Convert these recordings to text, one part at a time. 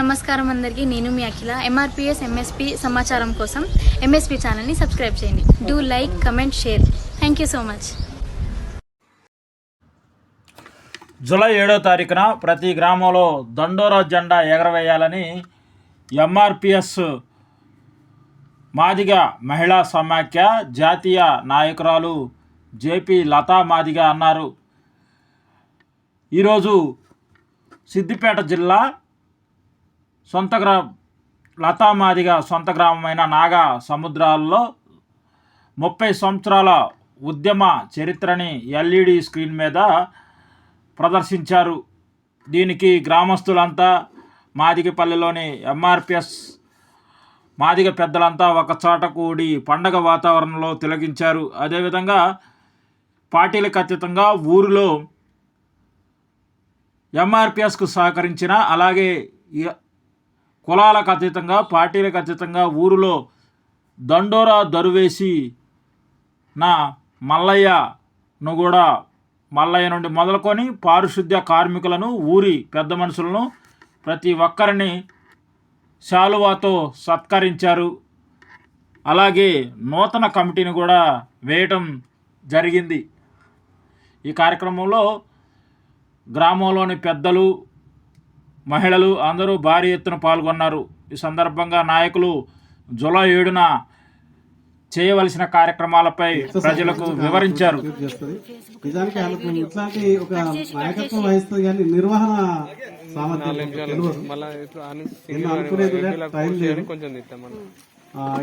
నమస్కారం అందరికీ. నేను మీ అఖిల. ఎంఆర్పిఎస్ ఎంఎస్పి సమాచారం కోసం ఎంఎస్పి ఛానల్ని సబ్స్క్రైబ్ చేయండి. Do like comment share thank you so much July ఏడో తారీఖున ప్రతి గ్రామంలో దండోరా జెండా ఎగరవేయాలని ఎంఆర్పిఎస్ మాదిగ మహిళా సమాఖ్య జాతీయ నాయకురాలు జేపీ లతా మాదిగ అన్నారు. ఈరోజు సిద్దిపేట జిల్లా సొంత గ్రా లతామాదిగా సొంత గ్రామమైన నాగా సముద్రాల్లో ముప్పై సంవత్సరాల ఉద్యమ చరిత్రని ఎల్ఈడి స్క్రీన్ మీద ప్రదర్శించారు. దీనికి గ్రామస్తులంతా మాదిగపల్లిలోని ఎంఆర్పిఎస్ మాదిగ పెద్దలంతా ఒక చోట కూడి పండగ వాతావరణంలో తిలగించారు అదేవిధంగా పార్టీలకు అతీతంగా ఊరిలో ఎంఆర్పిఎస్కు సహకరించిన అలాగే కులాలకు అతీతంగా పార్టీలకు అతీతంగా ఊరిలో దండోరా దరువేసి నా మల్లయ్యను కూడా మల్లయ్య నుండి మొదలుకొని పారిశుద్ధ్య కార్మికులను ఊరి పెద్ద మనుషులను ప్రతి ఒక్కరిని శాలువాతో సత్కరించారు. అలాగే నూతన కమిటీని కూడా వేయటం జరిగింది. ఈ కార్యక్రమంలో గ్రామంలోని పెద్దలు మహిళలు అందరూ భారీ ఎత్తున పాల్గొన్నారు. ఈ సందర్భంగా నాయకులు జూలై ఏడున చేయవలసిన కార్యక్రమాలపై ప్రజలకు వివరించారు. నిజానికి వాళ్ళకు ఇట్లాంటి ఒక నాయకత్వం వహిస్తుంది కానీ నిర్వహణ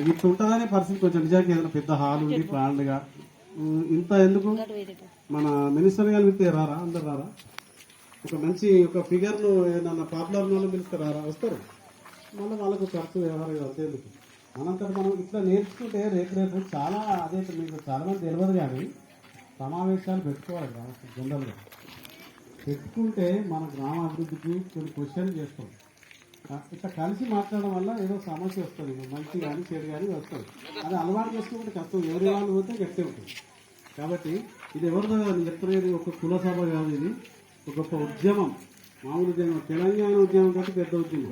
ఇట్లా ఉంటుందనే పరిస్థితి కొంచెం నిజానికి ఏదైనా పెద్ద హాల్ ఉంది ప్లాన్డ్గా. ఉమ్, ఇంత ఎందుకు? మన మినిస్టర్ గారు రారా? అందరు రారా? ఒక మంచి ఒక ఫిగర్ను ఏదన్నా పాపులర్ వాళ్ళు పిలిస్తే రారా వస్తారు. మళ్ళీ వాళ్ళకు ఖర్చు వ్యవహారం అంతేందుకు అనంతరం మనం ఇట్లా నేర్చుకుంటే రేపు రేపు చాలా అదే మీకు చాలా మంది తెలియదు కానీ సమావేశాలు పెట్టుకోవాలి జనరల్గా. పెట్టుకుంటే మన గ్రామ అభివృద్ధికి కొన్ని క్వశ్చన్లు చేస్తాం. ఇట్లా కలిసి మాట్లాడడం వల్ల ఏదో సమస్య వస్తుంది. మంచి కానీ చెడు కానీ వస్తుంది. అది అలవాటు చేసుకుంటే కష్టం. ఎవరి వాళ్ళు పోతే గట్టి ఉంటుంది. కాబట్టి ఇది ఎవరిదో నేను చెప్తున్నది ఒక కుల సభ కాదు ఇది. ఒక గొప్ప ఉద్యమం. మామూలు ఉద్యమం. తెలంగాణ ఉద్యమం కంటే పెద్ద ఉద్యమం.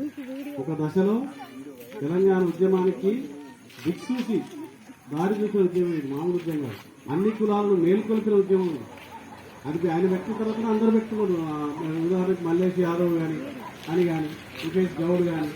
ఒక దశలో తెలంగాణ ఉద్యమానికి దిక్సూచి దారి చూసిన ఉద్యమం ఇది మామూలు ఉద్యమం అన్ని కులాలను మేల్కొల్పిన ఉద్యమం అది ఆయన పెట్టిన తర్వాత అందరూ పెట్టుకోడు ఉదాహరణకు ఉదాహరణకి మల్లేష్ యాదవ్ కానీ అని కానీ ముఖేష్ గౌడ్ కానీ